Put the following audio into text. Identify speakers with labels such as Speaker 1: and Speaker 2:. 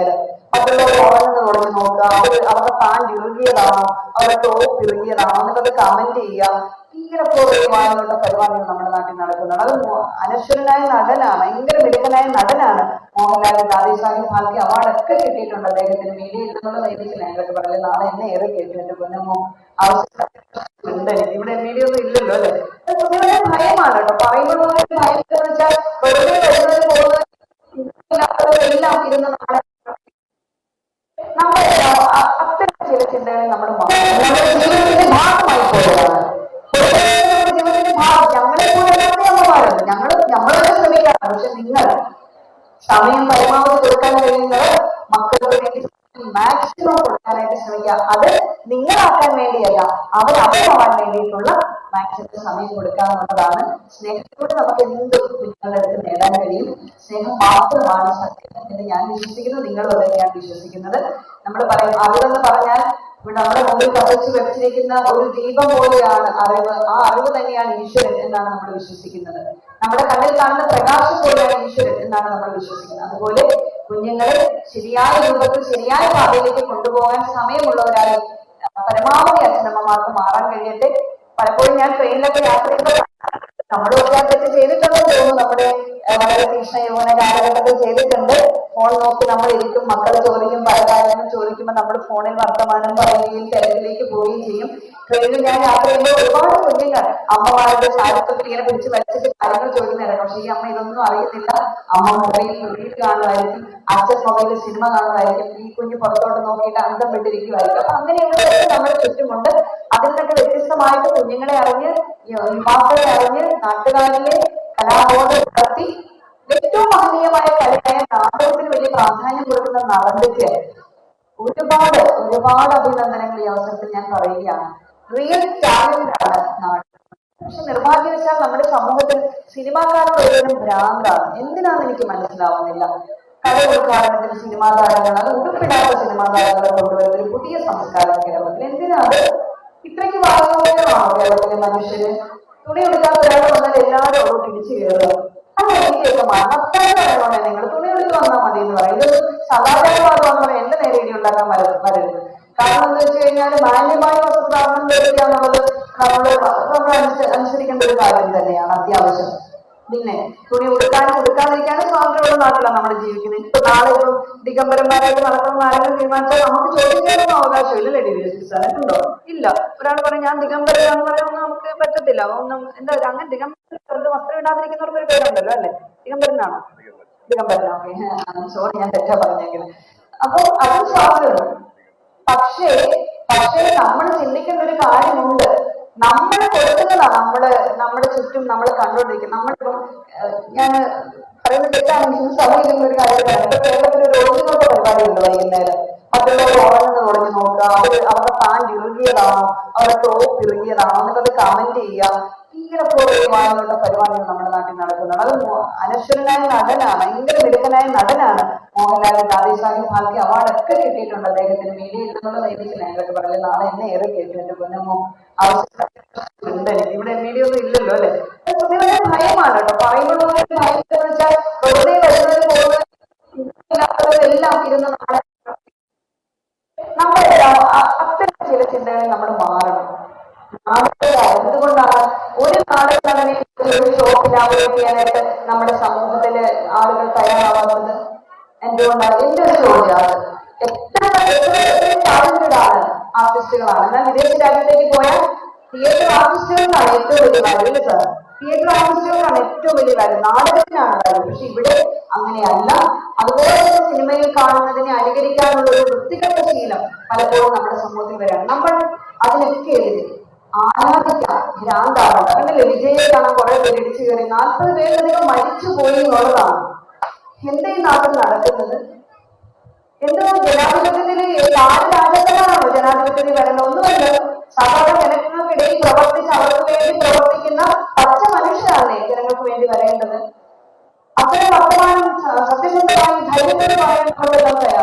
Speaker 1: വൈകുന്നേരം മറ്റുള്ളവർ ഉറങ്ങുന്നത് തുടങ്ങി നോക്കുക. അവർ അവരുടെ പാന്റ് ടോപ്പ് ഇറുകിയതാണോ എന്നൊക്കെ കമന്റ് ചെയ്യുക. ഇങ്ങനെ പൂർവമായുള്ള പരിപാടികൾ നമ്മുടെ നാട്ടിൽ നടക്കുന്നുണ്ട്. അനശ്വരനായ നടനാണ് ഭയങ്കര മിടുക്കനായ നടനാണ് മോഹൻലാൽ സാഹിബ് ഫാൽക്കെ അവാർഡ് ഒക്കെ കിട്ടിയിട്ടുണ്ട് അദ്ദേഹത്തിന്. മീഡിയയിൽ നിന്നുള്ള നൈതിക ഞാനൊക്കെ പറയുന്നത് നാളെ എന്നെ ഏറെ കേട്ടു എന്റെ പൊന്നമ്മോ ആവശ്യം ഉണ്ട് ഇവിടെ ഇല്ലല്ലോ അല്ലെ? കുട്ടികളുടെ ഭയമാണ് കേട്ടോ. പറയുമ്പോൾ ഭയം വെച്ചാൽ വെറുതെ വരുന്നത് പോകുന്നത് നമ്മുടെ അ- അത്തരം ചില ചിന്തകൾ നമ്മുടെ നമ്മുടെ ജീവിതത്തിന്റെ ഭാഗമായി പോയതാണ്. ജീവിതത്തിന്റെ ഭാഗം ഞങ്ങളെ പോലെ അല്ലാത്ത അമ്മമാരുണ്ട് ഞങ്ങൾ നമ്മളൊക്കെ ശ്രമിക്കാറ് പക്ഷെ നിങ്ങൾ സമയം പരമാവധി കൊടുക്കാൻ കഴിയുന്നത് മക്കൾക്ക് വേണ്ടി മാക്സിമം കൊടുക്കാനായിട്ട് ശ്രമിക്കുക. അത് നിങ്ങളാക്കാൻ വേണ്ടിയല്ല അവർ അവരാവാൻ വേണ്ടിയിട്ടുള്ള മാക്സിമം സമയം കൊടുക്കുക എന്നുള്ളതാണ്. സ്നേഹത്തിലൂടെ നമുക്ക് എന്ത് കുഞ്ഞുങ്ങളുടെ അടുത്ത് നേടാൻ കഴിയും? സ്നേഹം മാത്രമാണ് സത്യം എന്ന് ഞാൻ വിശ്വസിക്കുന്നു. നിങ്ങളും അത് ഞാൻ വിശ്വസിക്കുന്നത്. നമ്മൾ പറയും അറിവെന്ന് പറഞ്ഞാൽ നമ്മുടെ മുമ്പിൽ പകച്ചു വെച്ചിരിക്കുന്ന ഒരു ദീപം പോലെയാണ് അറിവ്. ആ അറിവ് തന്നെയാണ് ഈശ്വരൻ എന്നാണ് നമ്മൾ വിശ്വസിക്കുന്നത്. നമ്മുടെ കണ്ണിൽ കാണുന്ന പ്രകാശം പോലെയാണ് ഈശ്വരൻ എന്നാണ് നമ്മൾ വിശ്വസിക്കുന്നത്. അതുപോലെ കുഞ്ഞുങ്ങളെ ശരിയായ രൂപത്തിൽ ശരിയായ പാതയിലേക്ക് കൊണ്ടുപോകാൻ സമയമുള്ളവരായി പരമാവധി അച്ഛനമ്മമാർക്ക് മാറാൻ കഴിയട്ടെ. പലപ്പോഴും ഞാൻ ട്രെയിനിലൊക്കെ യാത്ര ചെയ്യുമ്പോൾ ആ തെറ്റ് ചെയ്തിട്ടുണ്ടെന്ന് തോന്നുന്നു നമ്മുടെ വളരെ തീക്ഷ്ണ യൗവന കാലഘട്ടത്തിൽ ചെയ്തിട്ടുണ്ട്. ഫോൺ നോക്കി നമ്മൾ ഇരിക്കും മക്കൾ ചോദിക്കും പല കാര്യങ്ങളും ചോദിക്കുമ്പോൾ നമ്മൾ ഫോണിൽ വർത്തമാനം പറയുകയും തിരക്കിലേക്ക് പോവുകയും ചെയ്യും. ട്രെയിനിൽ ഞാൻ യാത്ര ചെയ്യുമ്പോൾ ഒരുപാട് കുഞ്ഞുങ്ങൾ അമ്മമാരുടെ ശാരീരത്തിൽ ഇങ്ങനെ പിടിച്ച് വലിച്ചിട്ട് കാര്യങ്ങൾ ചോദിക്കുന്നതായിരുന്നു പക്ഷേ ഈ അമ്മ ഇതൊന്നും അറിയുന്നില്ല. അമ്മ മൊബൈൽ റീൽ കാണുമായിരിക്കും അച്ഛൻ മൊബൈലിൽ സിനിമ കാണുമായിരിക്കും ഈ കുഞ്ഞ് പുറത്തോട്ട് നോക്കിയിട്ട് അന്തം വിട്ടിരിക്കുമായിരിക്കും അപ്പൊ അങ്ങനെയുള്ളതൊക്കെ നമ്മുടെ ചുറ്റുമുണ്ട്. അതിൽ നിന്നൊക്കെ വ്യത്യസ്തമായിട്ട് കുഞ്ഞുങ്ങളെ അറിഞ്ഞ് യുവാക്കളെ അറിഞ്ഞ് നാട്ടുകാരിലെ കലാബോധം നടത്തി ഏറ്റവും മഹനീയമായ കലയായ നാടകത്തിന് വലിയ പ്രാധാന്യം കൊടുക്കുന്ന നടന്നിട്ട് ഒരുപാട് ഒരുപാട് അഭിനന്ദനങ്ങൾ ഈ അവസരത്തിൽ ഞാൻ പറയുകയാണ്. റിയൽ ടാലന്റ് ആണ് നാട് പക്ഷെ നിർഭാഗ്യവശാൽ നമ്മുടെ സമൂഹത്തിൽ സിനിമാക്കാരൻ ഒരുതരം ഭ്രാന്താണ്. എന്തിനാണെന്ന് എനിക്ക് മനസ്സിലാവുന്നില്ല. കൊടുക്കാരണത്തിന് സിനിമാ താരങ്ങൾ അത് ഉടുപ്പിടാത്ത സിനിമാ താരങ്ങളെ കൊണ്ടുവരുന്ന പുതിയ സംസ്കാരം കേരളത്തിൽ. എന്തിനാണ്? ഇത്രയ്ക്ക് വാങ്ങുന്നതാണോ കേരളത്തിലെ മനുഷ്യന്? തുണി എടുക്കാത്ത ഒരാൾ വന്നാൽ എല്ലാവരും അവിടെ തിരിച്ചു കയറുക. അല്ല എനിക്കൊക്കെ പറയുന്നുണ്ട് നിങ്ങൾ തുണി എടുത്ത് വന്നാൽ മതി എന്ന് പറയും ഇതൊരു സദാചാരവാദം എന്ന് പറയാൻ എന്റെ നേരെ ഇടി ഉണ്ടാക്കാൻ വര- വരരുത് കാരണം എന്ന് വെച്ച് കഴിഞ്ഞാൽ മാന്യമായ വസ്ത്രധാരണം ധരിക്കുക എന്നുള്ളത് നമ്മൾ അനുസ- അനുസരിക്കേണ്ട ഒരു കാര്യം തന്നെയാണ് അത്യാവശ്യം. പിന്നെ തുണി ഉടുക്കാനും ഉടുക്കാതിരിക്കാനും സ്വാതന്ത്ര്യമുള്ള നാട്ടിലാണ് നമ്മൾ ജീവിക്കുന്നത്. ഇപ്പൊ നാളെ ഇപ്പം ദിഗംബരന്മാരായിട്ട് നടക്കുന്ന ആരെങ്കിലും തീരുമാനിച്ചാൽ നമുക്ക് ചോദിക്കാനൊന്നും അവകാശമില്ല ലേഡി ഉണ്ടോ ഇല്ല. ഒരാൾ പറയും ഞാൻ ദിഗംബരാന്ന് പറയാൻ നമുക്ക് പറ്റത്തില്ല. ഒന്നും എന്താ അങ്ങനെ ദിഗംബര വസ്ത്രം ഇടാതിരിക്കുന്നവർക്ക് ഒരു പേരുണ്ടല്ലോ അല്ലെ? ദിഗംബരനാണോ? ദിഗംബരനാ സോറി ഞാൻ തെറ്റാ പറഞ്ഞെങ്കിൽ അപ്പൊ അതും സ്വാതന്ത്ര്യം പക്ഷേ പക്ഷേ നമ്മൾ ചിന്തിക്കേണ്ട ഒരു കാര്യമുണ്ട്. നമ്മൾ കൊടുക്കുന്നതാണ് നമ്മൾ നമ്മുടെ ചുറ്റും നമ്മൾ കണ്ടുകൊണ്ടിരിക്കുന്നത് നമ്മളിപ്പം ഞാൻ പറയുന്നത് തെറ്റാണെങ്കിൽ സമയം ഒരു കാര്യം പറയാം. കേരളത്തിൽ ഒരു റോഡിനോട്ട് പരിപാടിയുണ്ട് വൈകുന്നേരം. മറ്റുള്ളവർ ഉറങ്ങുന്നത് തുടങ്ങി നോക്കുക അവർ അവരുടെ പാന്റ് ഇറുകിയതാണോ അവരുടെ ടോപ്പ് ഇറുകിയതാണോ എന്നൊക്കെ കമന്റ് ചെയ്യുക. ഇങ്ങനെ പോലെയുള്ള പരിപാടികൾ നമ്മുടെ നാട്ടിൽ നടക്കുന്നുണ്ട്. അത് അനശ്വരനായ നടനാണ് ഭയങ്കര മിടുക്കനായ നടനാണ് മോഹൻലാൽ ദാദി സാഹിബ് ഫാൽക്കെ അവാർഡ് ഒക്കെ കിട്ടിയിട്ടുണ്ട് അദ്ദേഹത്തിന്. മീഡിയയിൽ നിന്നുള്ള നൈതിക ഞാനൊക്കെ പറയുന്നത് നാളെ എന്നെ ഏറെ എനിക്ക്. ഇവിടെ മീഡിയ ഒന്നും ഇല്ലല്ലോ അല്ലെ? കുട്ടികളുടെ ഭയമാണ് കേട്ടോ. ഒരു ഭയം വെച്ചാൽ വെറുതെ വരുന്നത് പോകുന്നത് എല്ലാം ഇരുന്ന് നമ്മുടെ നമ്മുടെ അത്തരം ചില ചിന്തകൾ നമ്മൾ മാറണം. എന്തുകൊണ്ടാണ്? ഒരു നാടക നടനെ ഒരു ഷോ ഇനാഗുറേറ്റ് ചെയ്യാനായിട്ട് നമ്മുടെ സമൂഹത്തിൽ ആളുകൾ തയ്യാറാവാത്തത്? എന്തുകൊണ്ടാണ്? എന്റെ ഒരു ചോദ്യമാണ് എത്ര ടാലന്റഡ് ആണ് ആർട്ടിസ്റ്റുകളാണ് എന്നാൽ വിദേശ രാജ്യത്തേക്ക് പോയാൽ തിയേറ്റർ ആർട്ടിസ്റ്റുകൾക്കാണ് ഏറ്റവും വലിയ അല്ലേ സാർ തിയേറ്റർ ആർട്ടിസ്റ്റുകൾക്കാണ് ഏറ്റവും വലിയ വരവ്. നാടകത്തിനാണ് വരവ്. പക്ഷെ ഇവിടെ അങ്ങനെയല്ല. അതുപോലെ തന്നെ സിനിമയിൽ കാണുന്നതിനെ അനുകരിക്കാനുള്ള ഒരു വൃത്തികെട്ട ശീലം പലപ്പോഴും നമ്മുടെ സമൂഹത്തിൽ വരാണ് നമ്മൾ അതിനൊക്കെ എതിരെ ആരാധിക്കാം ഭ്രാന്താവണ്ട കണ്ടില്ലേ വിജയെ കാണാൻ കുറെ പേര് ഇടിച്ചു കയറി. നാൽപ്പത് പേരിലധികം മരിച്ചു പോയി എന്നുള്ളതാണ്. എന്താ ഈ നാട്ടിൽ നടക്കുന്നത്? എന്തോ ജനാധിപത്യത്തിൽ ആറ് രാജാക്കന്മാരാണോ ജനാധിപത്യത്തിൽ വരുന്നത്? ഒന്നുമല്ല സാധാരണ ജനങ്ങൾക്കിടയിൽ പ്രവർത്തിച്ച് അവർക്ക് വേണ്ടി പ്രവർത്തിക്കുന്ന പച്ച മനുഷ്യരാണ് ജനങ്ങൾക്ക് വേണ്ടി വരേണ്ടത്. അത്തരം വർത്തമാനം സത്യസന്ധമായി ധൈര്യത്തോടെ പറയാൻ തയ്യാറാവണം